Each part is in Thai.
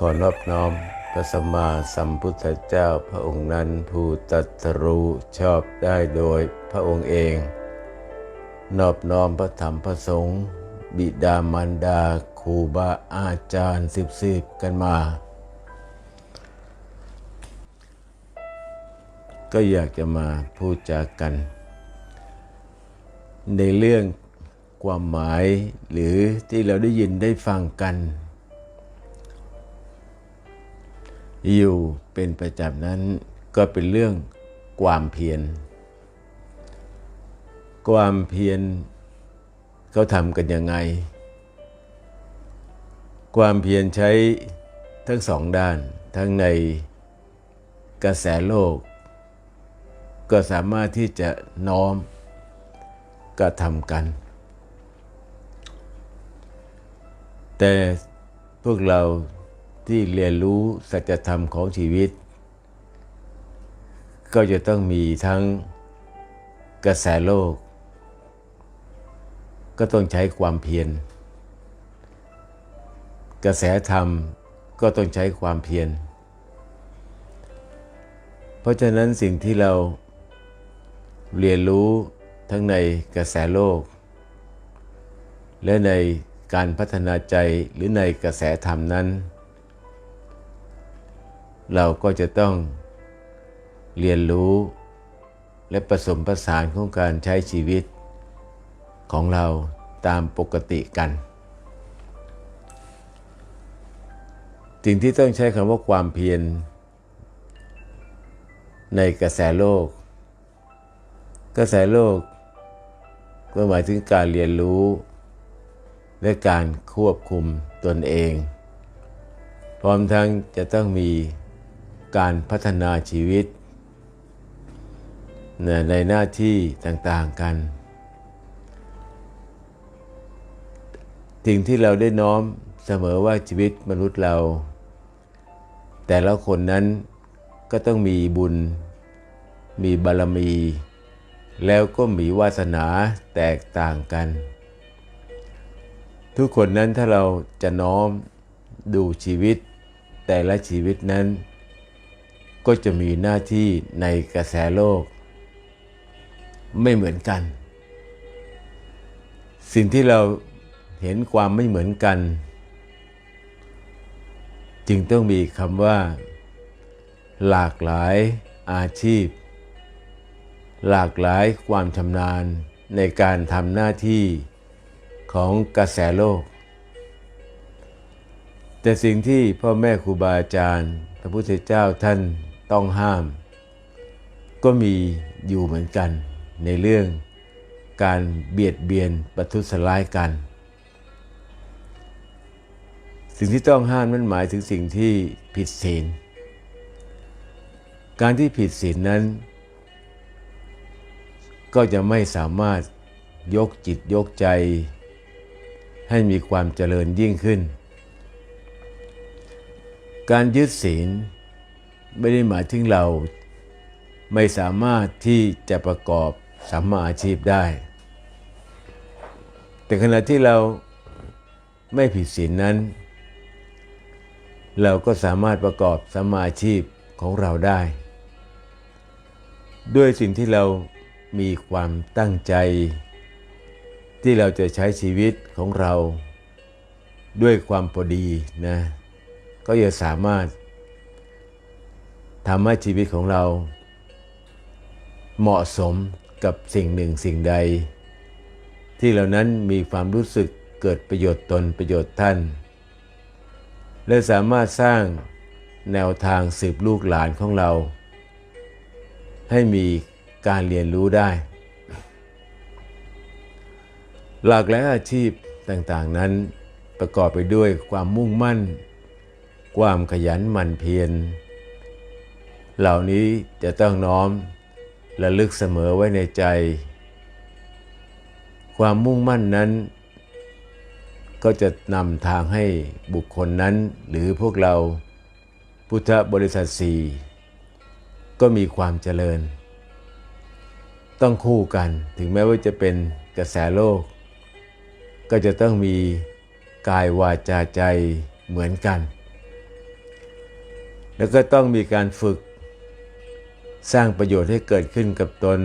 ขอนอบน้อมพระสัมมาสัมพุทธเจ้าพระองค์นั้นผู้ตรัสรู้ชอบได้โดยพระองค์เอง นอบน้อมพระธรรมพระสงฆ์บิดามารดาครูบาอาจารย์สืบสืบๆกันมา ก็อยากจะมาพูดจากัน ในเรื่องความหมายหรือที่เราได้ยินได้ฟังกัน อยู่เป็นประจำนั้นก็เป็นเรื่องความเพียร ความเพียรเขาทำกันยังไง ความเพียรใช้ทั้งสองด้าน ทั้งในกระแสโลก ก็สามารถที่จะน้อมกระทำกัน แต่พวกเรา ที่เรียนรู้สัจธรรมของชีวิต ก็จะต้องมีทั้งกระแสโลก ก็ต้องใช้ความเพียร กระแสธรรมก็ต้องใช้ความเพียร เพราะฉะนั้นสิ่งที่เราเรียนรู้ทั้งในกระแสโลก และในการพัฒนาใจหรือในกระแสธรรมนั้น เราก็จะต้องเรียนรู้และผสมผสานของการใช้ชีวิตของเราตามปกติกัน สิ่งที่ต้องใช้คำว่าความเพียรในกระแสโลก กระแสโลกก็หมายถึงการเรียนรู้ และการควบคุมตนเอง พร้อมทั้งจะต้องมี การพัฒนาชีวิต ในหน้าที่ต่างๆกัน สิ่งที่เราได้น้อมเสมอว่าชีวิตมนุษย์เรา แต่ละคนนั้นก็ต้องมีบุญ มีบารมี แล้วก็มีวาสนาแตกต่างกัน ทุกคนนั้นถ้าเราจะน้อมดูชีวิตแต่ละชีวิตนั้น ก็จะมีหน้าที่ในกระแสโลก ไม่เหมือนกัน สิ่งที่เราเห็นความไม่เหมือนกัน จึงต้องมีคำว่า หลากหลายอาชีพ หลากหลายความชำนาญในการทำหน้าที่ของกระแสโลก แต่สิ่งที่พ่อแม่ครูบาอาจารย์ พระพุทธเจ้าท่าน ต้องห้าม ก็มีอยู่เหมือนกันในเรื่องการเบียดเบียนประทุษร้ายกัน สิ่งที่ต้องห้ามนั้นหมายถึงสิ่งที่ผิดศีล การที่ผิดศีลนั้น ก็จะไม่สามารถยกจิตยกใจ ให้มีความเจริญยิ่งขึ้น การยึดศีล ไม่ได้หมายถึงเราไม่สามารถที่จะประกอบสัมมาอาชีพได้ แต่ขณะที่เราไม่ผิดศีลนั้น เราก็สามารถประกอบสัมมาอาชีพของเราได้ ด้วยสิ่งที่เรามีความตั้งใจ ที่เราจะใช้ชีวิตของเรา ด้วยความพอดีนะ ก็จะสามารถ ทำให้ชีวิตของเรา เหมาะสมกับสิ่งหนึ่งสิ่งใด ที่เหล่านั้นมีความรู้สึกเกิดประโยชน์ตนประโยชน์ท่าน และสามารถสร้างแนวทางสืบลูกหลานของเรา ให้มีการเรียนรู้ได้ หลากหลายอาชีพต่างๆนั้นประกอบไปด้วยความมุ่งมั่น ความขยันหมั่นเพียร เหล่านี้จะต้องน้อมระลึกเสมอไว้ในใจ ความมุ่งมั่นนั้น ก็จะนำทางให้บุคคลนั้น หรือพวกเราพุทธบริษัทสี่ก็มีความเจริญ ต้องคู่กันถึงแม้ว่าจะเป็นกระแสโลก ก็จะต้องมีกายวาจาใจเหมือนกัน แล้วก็ต้องมีการฝึก สร้างประโยชน์ให้เกิดขึ้นกับตน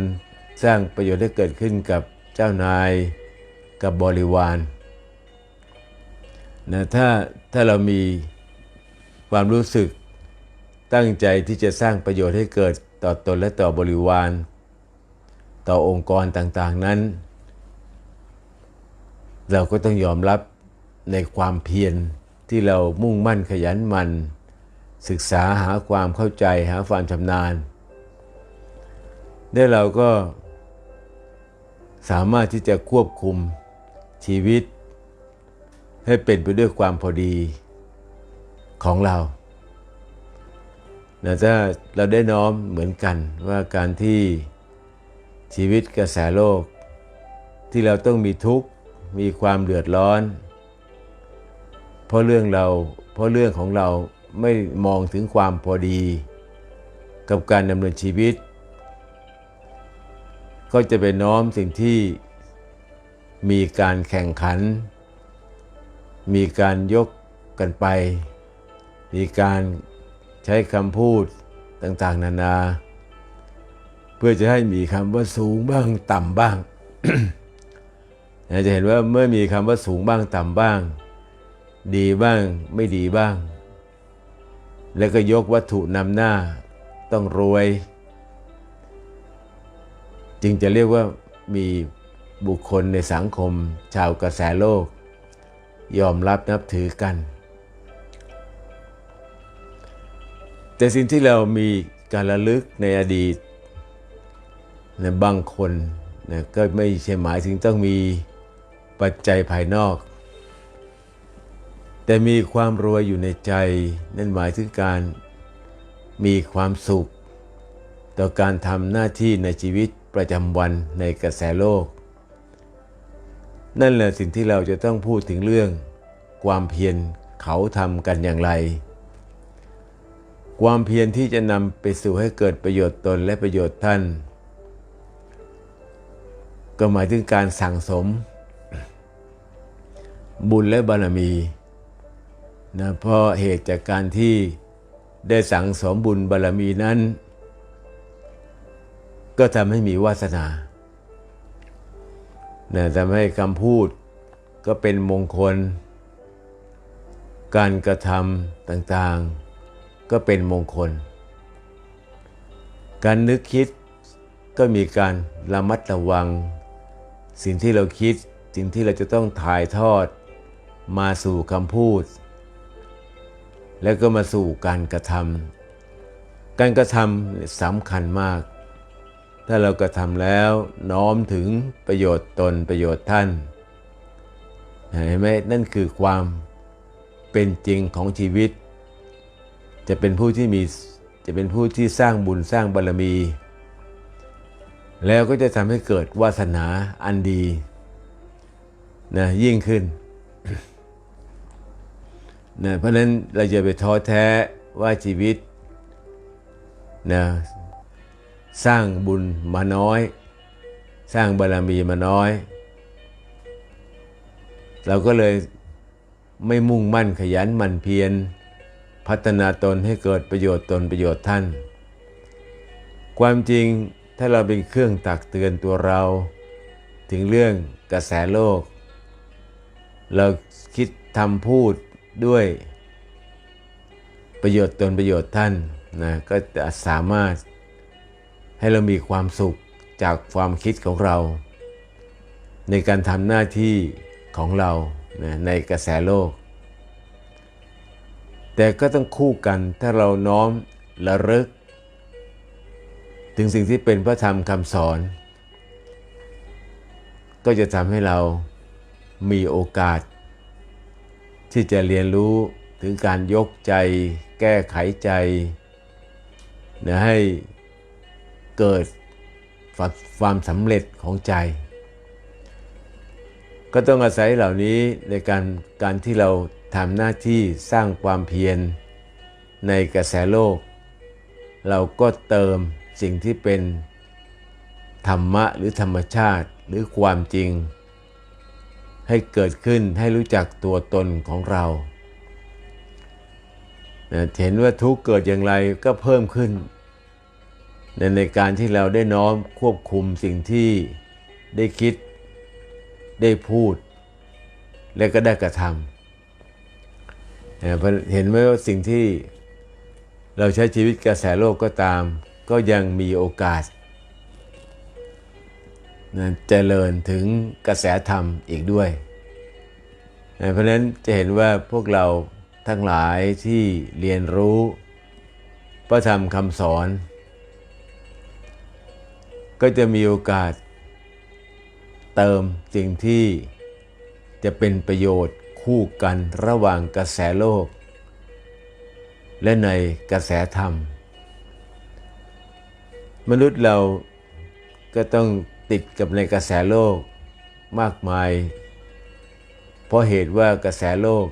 สร้างประโยชน์ให้เกิดขึ้นกับเจ้านายกับบริวารนะถ้าถ้าเรามีความรู้สึกตั้งใจที่จะสร้างประโยชน์ให้เกิดต่อตนและต่อบริวาร ต่อองค์กรต่างๆนั้น เราก็ต้องยอมรับในความเพียรที่เรามุ่งมั่นขยันมัน ศึกษาหาความเข้าใจหาความชำนาญ ได้เราก็สามารถที่จะควบคุมชีวิต ให้เป็นไปด้วยความพอดีของเรานะถ้าเราได้น้อมเหมือนกันว่าการที่ชีวิตกระแสโลก ที่เราต้องมีทุกข์มีความเดือดร้อน เพราะเรื่องเราเพราะเรื่องของเราไม่มองถึงความพอดี กับการดำเนินชีวิต ก็จะไปน้อมสิ่งที่มีการแข่งขัน มีการยกกันไป มีการใช้คำพูดต่างๆ นานา เพื่อจะให้มีคำว่าสูงบ้างต่ำบ้างจะเห็นว่าเมื่อมีคำว่าสูงบ้างต่ำบ้าง ดีบ้างไม่ดีบ้าง แล้วก็ยกวัตถุนำหน้าต้องรวย จึงจะเรียกว่ามีบุคคลในสังคม ชาวกระแสโลก ยอมรับนับถือกัน แต่สิ่งที่เรามีการระลึกในอดีตนะบางคนนะก็ไม่ใช่หมายถึงต้องมีปัจจัยภายนอก แต่มีความรวยอยู่ในใจ นั่นหมายถึงการมีความสุข ต่อการทำหน้าที่ในชีวิต ประจำวันในกระแสโลก นั่นแหละสิ่งที่เราจะต้องพูดถึงเรื่อง ความเพียรเขาทำกันอย่างไร ความเพียรที่จะนำไปสู่ให้เกิดประโยชน์ตนและประโยชน์ท่าน ก็หมายถึงการสั่งสม บุญและบารมีนะเพราะเหตุจากการที่ได้สั่งสมบุญบารมีนั้น ก็ทำให้มีวาสนานะทำให้คำพูดก็เป็นมงคล การกระทำต่างๆ ก็เป็นมงคล การนึกคิดก็มีการระมัดระวัง สิ่งที่เราคิดสิ่งที่เราจะต้องถ่ายทอดมาสู่คำพูด แล้วก็มาสู่การกระทำการกระทำสำคัญมาก ถ้าเรากระทำแล้วน้อมถึงประโยชน์ตนประโยชน์ท่านเห็นไหมนั่นคือความเป็นจริงของชีวิต จะเป็นผู้ที่มีจะเป็นผู้ที่สร้างบุญสร้างบารมี แล้วก็จะทำให้เกิดวาสนาอันดีนะยิ่งขึ้นนะเพราะนั้นเราจะไปท้อแท้ว่าชีวิตนะ สร้างบุญมาน้อย สร้างบารมีมาน้อย เราก็เลยไม่มุ่งมั่นขยันหมั่นเพียรพัฒนาตนให้เกิดประโยชน์ตนประโยชน์ท่าน ความจริงถ้าเราเป็นเครื่องตักเตือนตัวเรา ถึงเรื่องกระแสโลก เราคิดทำพูดด้วยประโยชน์ตนประโยชน์ท่านนะก็จะสามารถ ให้เรามีความสุขจากความคิดของเรา ในการทำหน้าที่ของเราในกระแสโลก แต่ก็ต้องคู่กันถ้าเราน้อมระลึก ถึงสิ่งที่เป็นพระธรรมคำสอน ก็จะทำให้เรามีโอกาส ที่จะเรียนรู้ถึงการยกใจ แก้ไขใจนะให้ เกิดความสำเร็จของใจ ก็ต้องอาศัยเหล่านี้ในการการที่เราทำหน้าที่สร้างความเพียรในกระแสโลก เราก็เติมสิ่งที่เป็นธรรมะหรือธรรมชาติหรือความจริง ให้เกิดขึ้นให้รู้จักตัวตนของเราเห็นว่าทุกเกิดอย่างไรก็เพิ่มขึ้น ในในการที่เราได้น้อมควบคุมสิ่งที่ได้คิดได้พูด และก็ได้กระทำเห็นไหมว่าสิ่งที่เราใช้ชีวิตกระแสโลกก็ตาม ก็ยังมีโอกาสนะเจริญถึงกระแสธรรมอีกด้วยนะเพราะฉะนั้นจะเห็นว่าพวกเราทั้งหลายที่เรียนรู้พระธรรมคำสอน ก็จะมีโอกาส เติมสิ่งที่จะเป็นประโยชน์คู่กันระหว่างกระแสโลก และในกระแสธรรม มนุษย์เราก็ต้องติดกับในกระแสโลกมากมาย เพราะเหตุว่ากระแสโลก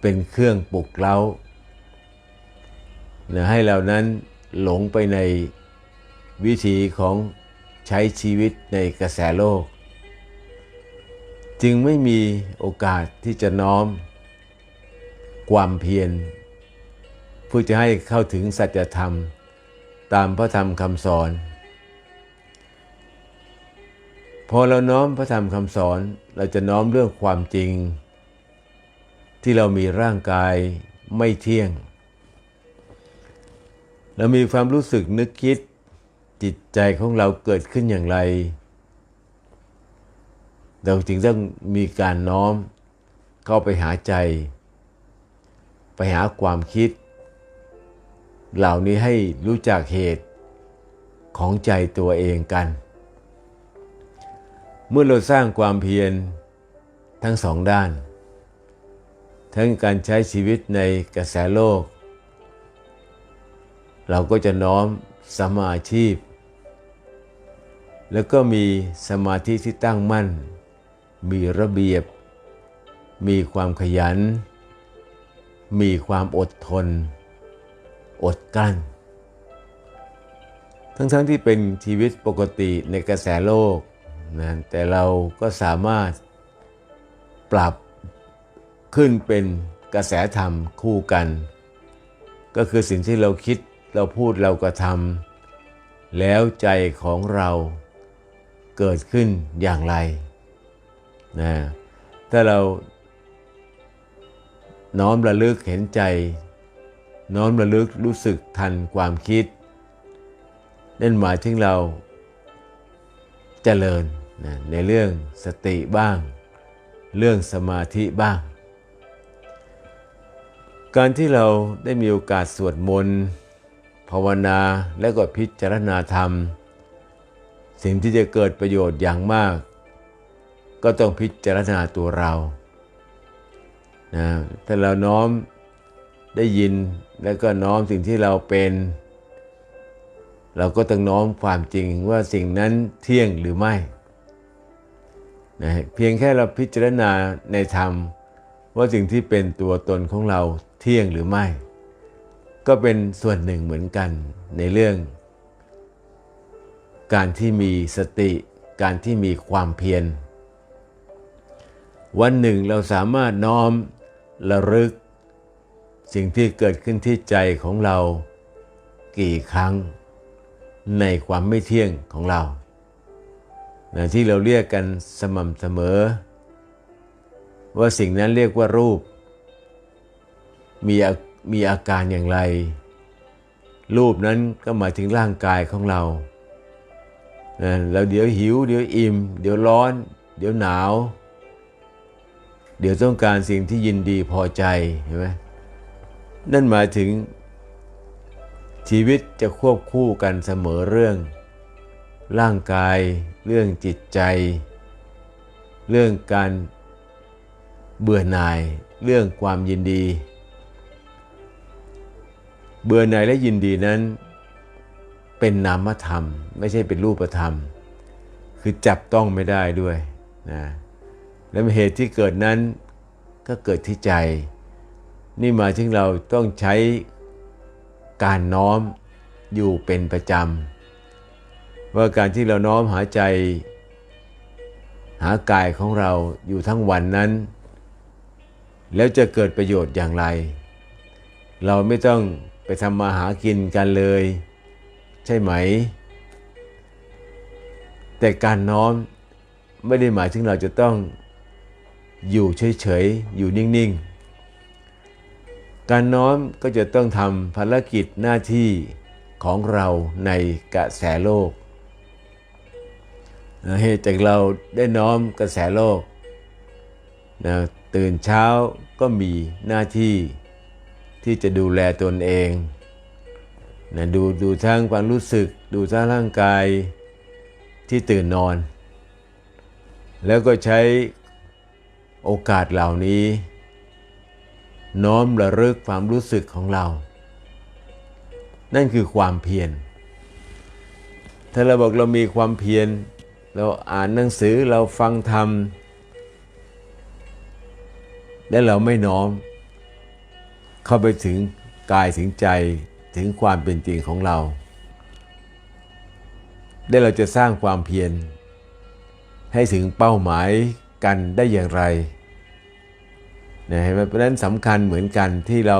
เป็นเครื่องปลุกเร้านะให้เรานั้นหลงไปใน วิถีของใช้ชีวิตในกระแสโลก จึงไม่มีโอกาสที่จะน้อม ความเพียรเพื่อจะให้เข้าถึงสัจธรรม ตามพระธรรมคำสอน พอเราน้อมพระธรรมคำสอนเราจะน้อมเรื่องความจริง ที่เรามีร่างกายไม่เที่ยง เรามีความรู้สึกนึกคิด จิตใจของเราเกิดขึ้นอย่างไร เราจึงต้องมีการน้อมเข้าไปหาใจ ไปหาความคิด เหล่านี้ให้รู้จักเหตุของใจตัวเองกัน เมื่อเราสร้างความเพียรทั้งสองด้าน ทั้งการใช้ชีวิตในกระแสโลก เราก็จะน้อม สมาชีพ แล้วก็มีสมาธิที่ตั้งมั่น มีระเบียบ มีความขยัน มีความอดทน อดกลั้น ทั้งๆทที่เป็นชีวิตปกติในกระแสโลกนะแต่เราก็สามารถปรับขึ้นเป็นกระแสธรรมคู่กัน ก็คือสิ่งที่เราคิด เราพูดเรากระทำแล้วใจของเราเกิดขึ้นอย่างไรนะถ้าเราน้อมระลึกเห็นใจ น้อมระลึกรู้สึกทันความคิด นั่นหมายถึงเราเจริญนะในเรื่องสติบ้าง เรื่องสมาธิบ้าง การที่เราได้มีโอกาสสวดมนต์าวนาและก็พิจารณาธรรม สิ่งที่จะเกิดประโยชน์อย่างมาก ก็ต้องพิจารณาตัวเรานะถ้าเราน้อมได้ยินแล้วก็น้อมสิ่งที่เราเป็น เราก็ต้องน้อมความจริงว่าสิ่งนั้นเที่ยงหรือไม่นะเพียงแค่เราพิจารณาในธรรม ว่าสิ่งที่เป็นตัวตนของเราเที่ยงหรือไม่ ก็เป็นส่วนหนึ่งเหมือนกันในเรื่อง การที่มีสติการที่มีความเพียร วันหนึ่งเราสามารถน้อมระลึก สิ่งที่เกิดขึ้นที่ใจของเรากี่ครั้งในความไม่เที่ยงของเรานที่เราเรียกกันสม่ำเสมอ ว่าสิ่งนั้นเรียกว่ารูป มี มีอาการอย่างไร รูปนั้นก็หมายถึงร่างกายของเราเราเดี๋ยวหิว เดี๋ยวอิ่ม เดี๋ยวร้อน เดี๋ยวหนาว เดี๋ยวต้องการสิ่งที่ยินดีพอใจเห็นไหมนั่นหมายถึงชีวิตจะควบคู่กันเสมอเรื่อง ร่างกายเรื่องจิตใจ เรื่องการเบื่อหน่าย เรื่องความยินดี เบื่อหน่ายและยินดีนั้น เป็นนามธรรม ไม่ใช่เป็นรูปธรรม คือจับต้องไม่ได้ด้วยนะและเหตุที่เกิดนั้นก็เกิดที่ใจ นี่หมายถึงเราต้องใช้การน้อมอยู่เป็นประจำว่าการที่เราน้อมหาใจ หากายของเราอยู่ทั้งวันนั้น แล้วจะเกิดประโยชน์อย่างไร เราไม่ต้อง ไปทำมาหากินกันเลย ใช่ไหม แต่การน้อมไม่ได้หมายถึงเราจะต้องอยู่เฉยๆ อยู่นิ่งๆ การน้อมก็จะต้องทำภารกิจหน้าที่ของเราในกระแสโลกเหตุจากเราได้น้อมกระแสโลกนะตื่นเช้าก็มีหน้าที่ ที่จะดูแลตนเองนะดูดูทั้งความรู้สึก ดูทั้งร่างกายที่ตื่นนอน แล้วก็ใช้โอกาสเหล่านี้ น้อมระลึกความรู้สึกของเรา นั่นคือความเพียรถ้าเราบอกเรามีความเพียรเราอ่านหนังสือเราฟังธรรมและเราไม่น้อม เข้าไปถึงกายถึงใจถึงความเป็นจริงของเรา ได้เราจะสร้างความเพียร ให้ถึงเป้าหมายกันได้อย่างไรนะเห็นไหมเพราะฉะนั้นสำคัญเหมือนกันที่เรา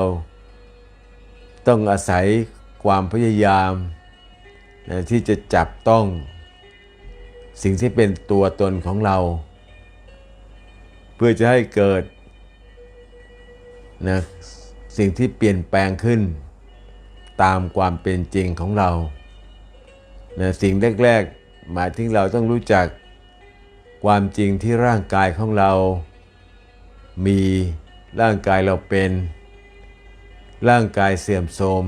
ต้องอาศัยความพยายามนะที่จะจับต้อง สิ่งที่เป็นตัวตนของเรา เพื่อจะให้เกิดนะ สิ่งที่เปลี่ยนแปลงขึ้น ตามความเป็นจริงของเรานะสิ่งแรกๆ หมายถึงเราต้องรู้จักความจริงที่ร่างกายของเรา มีร่างกายเราเป็น ร่างกายเสื่อมโทรม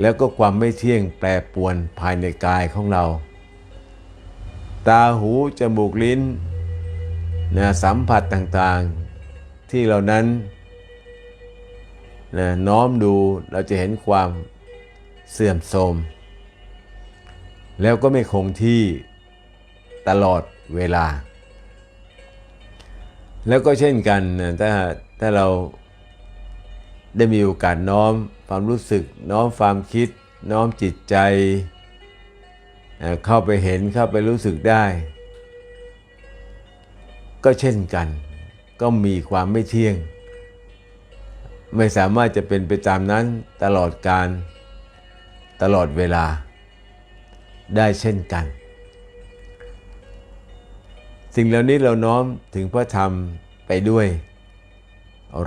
แล้วก็ความไม่เที่ยงแปรปรวนภายในกายของเรา ตาหู จมูกลิ้นนะสัมผัสต่างๆ ที่เหล่านั้น นะน้อมดูเราจะเห็นความเสื่อมโทรมแล้วก็ไม่คงที่ตลอดเวลา แล้วก็เช่นกันถ้าถ้าเราได้มีโอกาสน้อมความรู้สึกน้อมความคิด น้อมจิตใจ เข้าไปเห็นเข้าไปรู้สึกได้ ก็เช่นกัน ก็มีความไม่เที่ยง ไม่สามารถจะเป็นไปตามนั้นตลอดการตลอดเวลาได้เช่นกัน สิ่งเหล่านี้เราน้อมถึงพระธรรมไปด้วย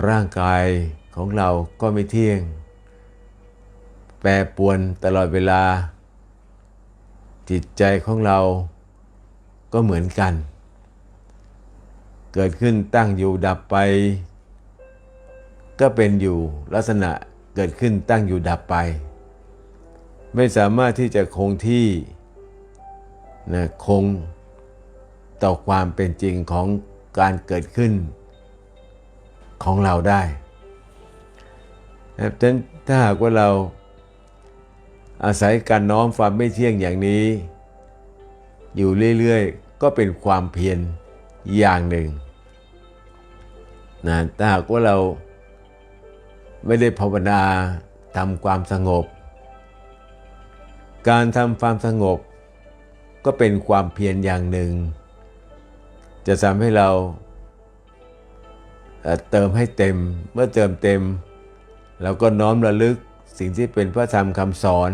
ร่างกายของเราก็ไม่เที่ยง แปรปวนตลอดเวลา จิตใจของเราก็เหมือนกัน เกิดขึ้นตั้งอยู่ดับไป ก็เป็นอยู่ลักษณะเกิดขึ้นตั้งอยู่ดับไป ไม่สามารถที่จะคงที่นะคงต่อความเป็นจริงของการเกิดขึ้นของเราได้ดังนั้นถ้าหากว่าเราอาศัยการน้อมความไม่เที่ยงอย่างนี้ อยู่เรื่อยๆ ก็เป็นความเพียรอย่างหนึ่งนะถ้าหากว่าเรา ไม่ได้ภาวนาทำความสงบ การทำความสงบ ก็เป็นความเพียรอย่างหนึ่ง จะทำให้เราเติมให้เต็ม เมื่อเติมเต็ม เราก็น้อมระลึกสิ่งที่เป็นพระธรรมคำสอน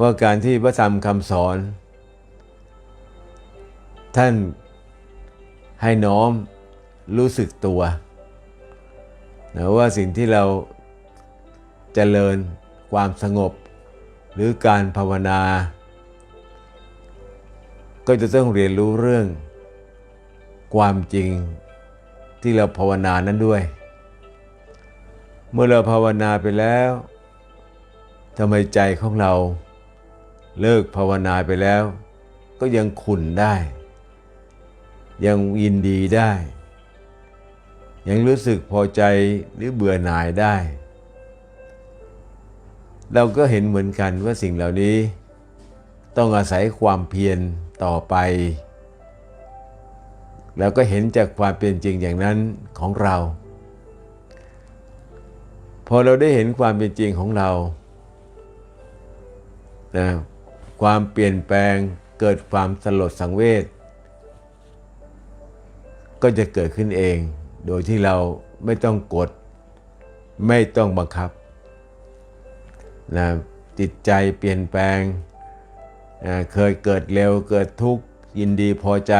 ว่าการที่พระธรรมคำสอน ท่านให้น้อมรู้สึกตัว นะว่าสิ่งที่เราจเจริญความสงบ หรือการภาวนา ก็จะต้องเรียนรู้เรื่อง ความจริงที่เราภาวนานั้นด้วย เมื่อเราภาวนาไปแล้วทำไมใจของเราเลิกภาวนาไปแล้ว ก็ยังขุนได้ ยังยินดีได้ ยังรู้สึกพอใจหรือเบื่อหน่ายได้ เราก็เห็นเหมือนกันว่าสิ่งเหล่านี้ ต้องอาศัยความเพียรต่อไป แล้วก็เห็นจากความเป็นจริงอย่างนั้นของเรา พอเราได้เห็นความเป็นจริงของเรานะความเปลี่ยนแปลงเกิดความสลดสังเวชก็จะเกิดขึ้นเอง โดยที่เราไม่ต้องกด ไม่ต้องบังคับนะจิตใจเปลี่ยนแปลงอ่าเคยเกิดเร็วเกิดทุกข์ยินดีพอใจ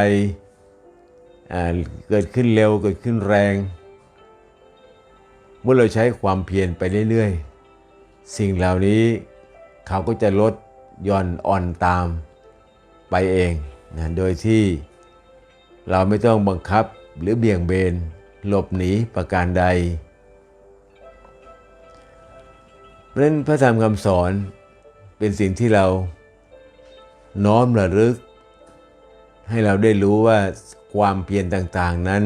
เกิดขึ้นเร็วเกิดขึ้นแรง เมื่อเราใช้ความเพียรไปเรื่อยๆ สิ่งเหล่านี้เขาก็จะลดย่อนอ่อนตามไปเองนะโดยที่เราไม่ต้องบังคับหรือเบี่ยงเบน หลบหนีประการใดเพราะนั้นพระธรรมคำสอนเป็นสิ่งที่เราน้อมระลึก ให้เราได้รู้ว่าความเพียรต่างๆนั้น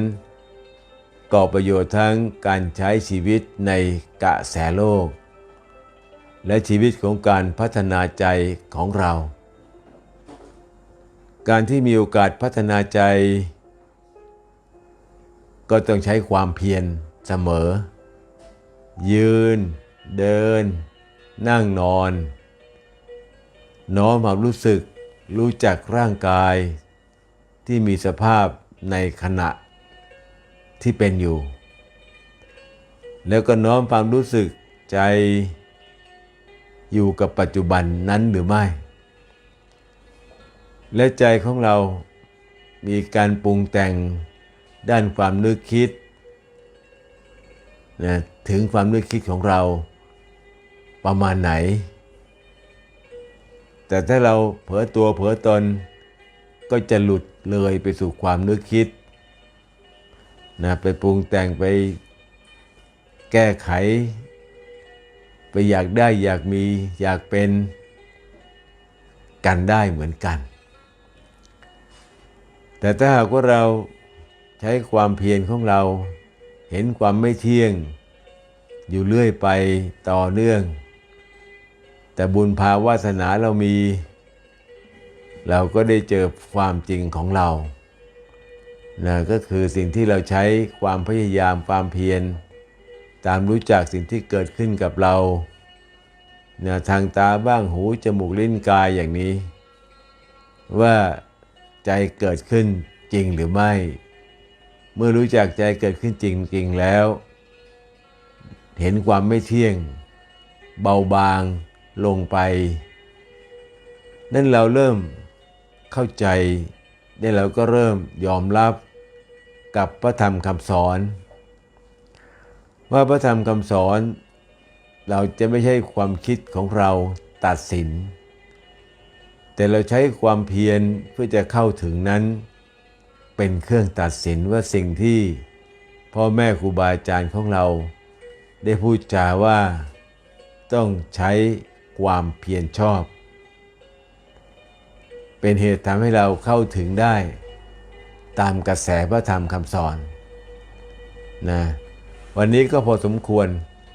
ก่อประโยชน์ทั้งการใช้ชีวิตในกระแสโลก และชีวิตของการพัฒนาใจของเรา การที่มีโอกาสพัฒนาใจ ก็ต้องใช้ความเพียรเสมอ ยืน เดิน นั่งนอน น้อมความรู้สึกรู้จักร่างกาย ที่มีสภาพในขณะที่เป็นอยู่ แล้วก็น้อมความรู้สึกใจอยู่กับปัจจุบันนั้นหรือไม่ และใจของเรามีการปรุงแต่ง ด้านความนึกคิดนะถึงความนึกคิดของเราประมาณไหน แต่ถ้าเราเผลอตัวเผลอตนก็จะหลุดเลยไปสู่ความนึกคิดนะไปปรุงแต่งไปแก้ไข ไปอยากได้อยากมีอยากเป็นกันได้เหมือนกัน แต่ถ้าหากว่าเรา ใช้ความเพียรของเรา เห็นความไม่เที่ยง อยู่เรื่อยไปต่อเนื่อง แต่บุญภาวาสนาเรามี เราก็ได้เจอความจริงของเรานะก็คือสิ่งที่เราใช้ความพยายามความเพียร ตามรู้จักสิ่งที่เกิดขึ้นกับเรานะทางตาบ้างหูจมูกลิ้นกายอย่างนี้ ว่าใจเกิดขึ้นจริงหรือไม่ เมื่อรู้จักใจเกิดขึ้นจริง ๆ แล้ว เห็นความไม่เที่ยง เบาบางลงไป นั่นเราเริ่มเข้าใจได้เราก็เริ่มยอมรับกับพระธรรมคำสอน ว่าพระธรรมคำสอน เราจะไม่ใช่ความคิดของเราตัดสิน แต่เราใช้ความเพียรเพื่อจะเข้าถึงนั้น เป็นเครื่องตัดสินว่าสิ่งที่พ่อแม่ครูบาอาจารย์ของเรา ได้พูดจาว่าต้องใช้ความเพียรชอบ เป็นเหตุทำให้เราเข้าถึงได้ตามกระแสพระธรรมคำสอนนะวันนี้ก็พอสมควร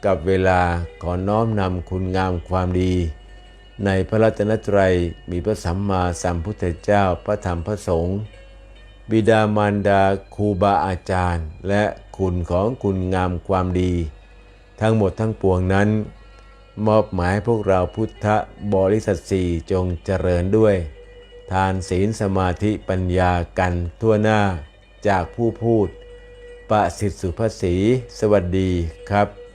กับเวลาขอน้อมนำคุณงามความดี ในพระรัตนตรัยมีพระสัมมาสัมพุทธเจ้าพระธรรมพระสงฆ์ บิดามารดาครูบาอาจารย์ และคุณของคุณงามความดี ทั้งหมดทั้งปวงนั้น มอบหมายพวกเราพุทธบริษัทสี่จงเจริญด้วย ทานศีลสมาธิปัญญากันทั่วหน้าจากผู้พูด ประสิทธิสุภาษีสวัสดีครับ